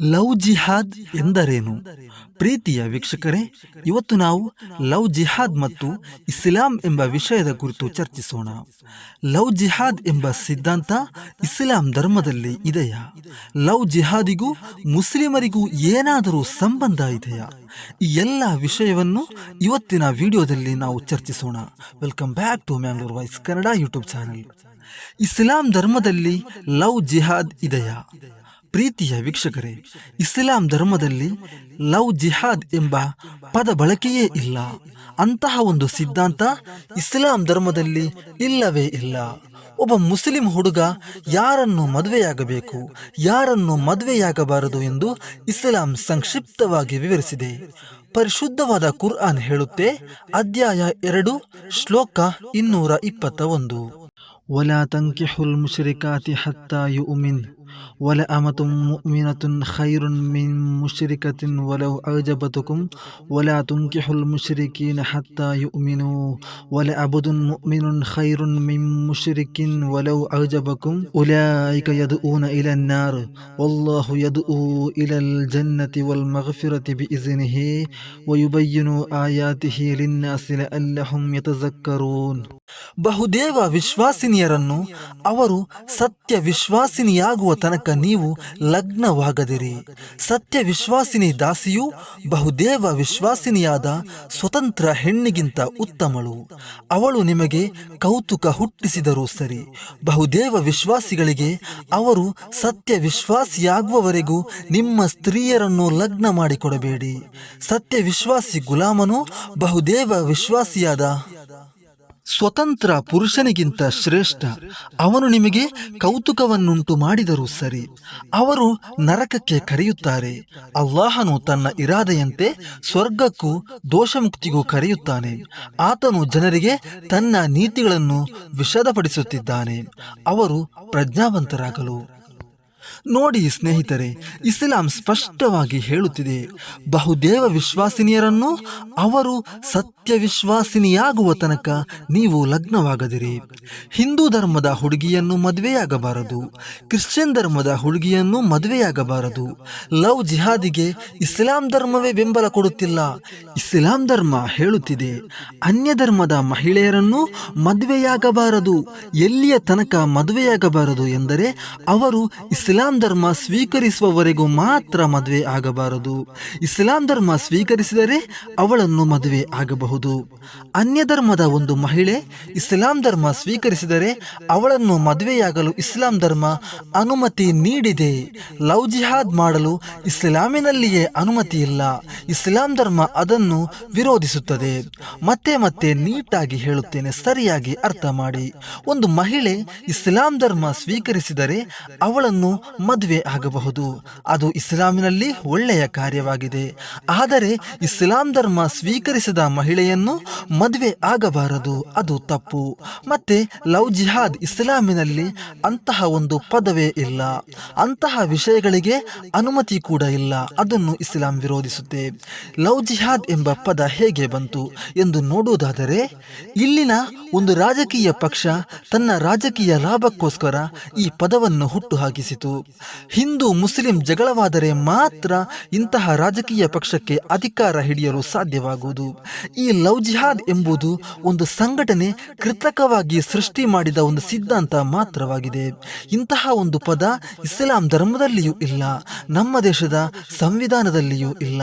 Love ಜಿಹಾದ್ ಎಂದರೇನು? ಪ್ರೀತಿಯ ವೀಕ್ಷಕರೇ, ಇವತ್ತು ನಾವು ಲವ್ ಜಿಹಾದ್ ಮತ್ತು ಇಸ್ಲಾಂ ಎಂಬ ವಿಷಯದ ಕುರಿತು ಚರ್ಚಿಸೋಣ. ಲವ್ ಜಿಹಾದ್ ಎಂಬ ಸಿದ್ಧಾಂತ ಇಸ್ಲಾಂ ಧರ್ಮದಲ್ಲಿ ಇದೆಯಾ? ಲವ್ ಜಿಹಾದಿಗೂ ಮುಸ್ಲಿಮರಿಗೂ ಏನಾದರೂ ಸಂಬಂಧ ಇದೆಯಾ? ಈ ಎಲ್ಲ ವಿಷಯವನ್ನು ಇವತ್ತಿನ ವಿಡಿಯೋದಲ್ಲಿ ನಾವು ಚರ್ಚಿಸೋಣ. Welcome back to Mangalore voice Kannada YouTube channel ಇಸ್ಲಾಂ ಧರ್ಮದಲ್ಲಿ ಲವ್ ಜಿಹಾದ್ ಇದೆಯಾ? ಪ್ರೀತಿಯ ವೀಕ್ಷಕರೇ, ಇಸ್ಲಾಂ ಧರ್ಮದಲ್ಲಿ ಲವ್ ಜಿಹಾದ್ ಎಂಬ ಪದ ಬಳಕೆಯೇ ಇಲ್ಲ. ಅಂತಹ ಒಂದು ಸಿದ್ಧಾಂತ ಇಸ್ಲಾಂ ಧರ್ಮದಲ್ಲಿ ಇಲ್ಲವೇ ಇಲ್ಲ. ಒಬ್ಬ ಮುಸ್ಲಿಂ ಹುಡುಗ ಯಾರನ್ನು ಮದುವೆಯಾಗಬೇಕು, ಯಾರನ್ನು ಮದುವೆಯಾಗಬಾರದು ಎಂದು ಇಸ್ಲಾಂ ಸಂಕ್ಷಿಪ್ತವಾಗಿ ವಿವರಿಸಿದೆ. ಪರಿಶುದ್ಧವಾದ ಕುರ್ಆನ್ ಹೇಳುತ್ತೆ, ಅಧ್ಯಾಯ ಎರಡು, ಶ್ಲೋಕ ಇನ್ನೂರ ಇಪ್ಪತ್ತ ಒಂದು ಒಲಾ ತಂಕಿಹುಲ್ ಮುಶ್ರಿಕಾತಿ ಹತ್ತಾಯು ಉಮಿನ್ ولأمة مؤمنة خير من مشركة ولو أعجبتكم ولا تنكحوا المشركين حتى يؤمنوا ولعبد مؤمن خير من مشرك ولو أعجبكم أولئك يدعون إلى النار والله يدعو إلى الجنة والمغفرة بإذنه ويبين آياته للناس لعلهم يتذكرون ಬಹುದೇವ ವಿಶ್ವಾಸಿನಿಯರನ್ನು ಅವರು ಸತ್ಯ ವಿಶ್ವಾಸಿನಿಯಾಗುವ ತನಕ ನೀವು ಲಗ್ನವಾಗದಿರಿ. ಸತ್ಯ ವಿಶ್ವಾಸಿನಿ ದಾಸಿಯು ಬಹುದೇವ ವಿಶ್ವಾಸಿನಿಯಾದ ಸ್ವತಂತ್ರ ಹೆಣ್ಣಿಗಿಂತ ಉತ್ತಮಳು. ಅವಳು ನಿಮಗೆ ಕೌತುಕ ಹುಟ್ಟಿಸಿದರೂ ಸರಿ. ಬಹುದೇವ ವಿಶ್ವಾಸಿಗಳಿಗೆ ಅವರು ಸತ್ಯ ವಿಶ್ವಾಸಿಯಾಗುವವರೆಗೂ ನಿಮ್ಮ ಸ್ತ್ರೀಯರನ್ನು ಲಗ್ನ ಮಾಡಿಕೊಡಬೇಡಿ. ಸತ್ಯ ವಿಶ್ವಾಸಿ ಗುಲಾಮನು ಬಹುದೇವ ವಿಶ್ವಾಸಿಯಾದ ಸ್ವತಂತ್ರ ಪುರುಷನಿಗಿಂತ ಶ್ರೇಷ್ಠ. ಅವನು ನಿಮಗೆ ಕೌತುಕವನ್ನುಂಟು ಮಾಡಿದರೂ ಸರಿ. ಅವರು ನರಕಕ್ಕೆ ಕರೆಯುತ್ತಾರೆ. ಅಲ್ಲಾಹನು ತನ್ನ ಇರಾದೆಯಂತೆ ಸ್ವರ್ಗಕ್ಕೂ ದೋಷಮುಕ್ತಿಗೂ ಕರೆಯುತ್ತಾನೆ. ಆತನು ಜನರಿಗೆ ತನ್ನ ನೀತಿಗಳನ್ನು ವಿಷದಪಡಿಸುತ್ತಿದ್ದಾನೆ. ಅವರು ಪ್ರಜ್ಞಾವಂತರಾಗಲು. ನೋಡಿ ಸ್ನೇಹಿತರೆ, ಇಸ್ಲಾಂ ಸ್ಪಷ್ಟವಾಗಿ ಹೇಳುತ್ತಿದೆ. ಬಹುದೇವ ವಿಶ್ವಾಸಿನಿಯರನ್ನು ಅವರು ಸತ್ಯ ವಿಶ್ವಾಸಿನಿಯಾಗುವ ತನಕ ನೀವು ಲಗ್ನವಾಗದಿರಿ. ಹಿಂದೂ ಧರ್ಮದ ಹುಡುಗಿಯನ್ನು ಮದುವೆಯಾಗಬಾರದು. ಕ್ರಿಶ್ಚಿಯನ್ ಧರ್ಮದ ಹುಡುಗಿಯನ್ನು ಮದುವೆಯಾಗಬಾರದು. ಲವ್ ಜಿಹಾದಿಗೆ ಇಸ್ಲಾಂ ಧರ್ಮವೇ ಬೆಂಬಲ ಕೊಡುತ್ತಿಲ್ಲ. ಇಸ್ಲಾಂ ಧರ್ಮ ಹೇಳುತ್ತಿದೆ, ಅನ್ಯ ಧರ್ಮದ ಮಹಿಳೆಯರನ್ನು ಮದುವೆಯಾಗಬಾರದು. ಎಲ್ಲಿಯ ತನಕ ಮದುವೆಯಾಗಬಾರದು ಎಂದರೆ ಅವರು ಇಸ್ಲಾಂ ಧರ್ಮ ಸ್ವೀಕರಿಸುವವರೆಗೂ ಮಾತ್ರ ಮದುವೆ ಆಗಬಾರದು. ಇಸ್ಲಾಂ ಧರ್ಮ ಸ್ವೀಕರಿಸಿದರೆ ಅವಳನ್ನು ಮದುವೆ ಆಗಬಹುದು. ಅನ್ಯ ಧರ್ಮದ ಒಂದು ಮಹಿಳೆ ಇಸ್ಲಾಂ ಧರ್ಮ ಸ್ವೀಕರಿಸಿದರೆ ಅವಳನ್ನು ಮದುವೆಯಾಗಲು ಇಸ್ಲಾಂ ಧರ್ಮ ಅನುಮತಿ ನೀಡಿದೆ. ಲವ್ ಜಿಹಾದ್ ಮಾಡಲು ಇಸ್ಲಾಮಿನಲ್ಲಿಯೇ ಅನುಮತಿ ಇಲ್ಲ. ಇಸ್ಲಾಂ ಧರ್ಮ ಅದನ್ನು ವಿರೋಧಿಸುತ್ತದೆ. ಮತ್ತೆ ಮತ್ತೆ ನೀಟಾಗಿ ಹೇಳುತ್ತೇನೆ, ಸರಿಯಾಗಿ ಅರ್ಥ ಮಾಡಿ. ಒಂದು ಮಹಿಳೆ ಇಸ್ಲಾಂ ಧರ್ಮ ಸ್ವೀಕರಿಸಿದರೆ ಅವಳನ್ನು ಮದುವೆ ಆಗಬಹುದು. ಅದು ಇಸ್ಲಾಮಿನಲ್ಲಿ ಒಳ್ಳೆಯ ಕಾರ್ಯವಾಗಿದೆ. ಆದರೆ ಇಸ್ಲಾಂ ಧರ್ಮ ಸ್ವೀಕರಿಸಿದ ಮಹಿಳೆಯನ್ನು ಮದುವೆ ಆಗಬಾರದು. ಅದು ತಪ್ಪು. ಮತ್ತೆ ಲವ್ ಜಿಹಾದ್ ಇಸ್ಲಾಮಿನಲ್ಲಿ ಅಂತಹ ಒಂದು ಪದವೇ ಇಲ್ಲ. ಅಂತಹ ವಿಷಯಗಳಿಗೆ ಅನುಮತಿ ಕೂಡ ಇಲ್ಲ. ಅದನ್ನು ಇಸ್ಲಾಂ ವಿರೋಧಿಸುತ್ತೆ. ಲವ್ ಜಿಹಾದ್ ಎಂಬ ಪದ ಹೇಗೆ ಬಂತು ಎಂದು ನೋಡುವುದಾದರೆ, ಇಲ್ಲಿನ ಒಂದು ರಾಜಕೀಯ ಪಕ್ಷ ತನ್ನ ರಾಜಕೀಯ ಲಾಭಕ್ಕೋಸ್ಕರ ಈ ಪದವನ್ನು ಹುಟ್ಟು ಹಾಕಿಸಿತು. ಹಿಂದೂ ಮುಸ್ಲಿಂ ಜಗಳವಾದರೆ ಮಾತ್ರ ಇಂತಹ ರಾಜಕೀಯ ಪಕ್ಷಕ್ಕೆ ಅಧಿಕಾರ ಹಿಡಿಯಲು ಸಾಧ್ಯವಾಗುವುದು. ಈ ಲವ್ ಜಿಹಾದ್ ಎಂಬುದು ಒಂದು ಸಂಘಟನೆ ಕೃತಕವಾಗಿ ಸೃಷ್ಟಿ ಮಾಡಿದ ಒಂದು ಸಿದ್ಧಾಂತ ಮಾತ್ರವಾಗಿದೆ. ಇಂತಹ ಒಂದು ಪದ ಇಸ್ಲಾಂ ಧರ್ಮದಲ್ಲಿಯೂ ಇಲ್ಲ, ನಮ್ಮ ದೇಶದ ಸಂವಿಧಾನದಲ್ಲಿಯೂ ಇಲ್ಲ.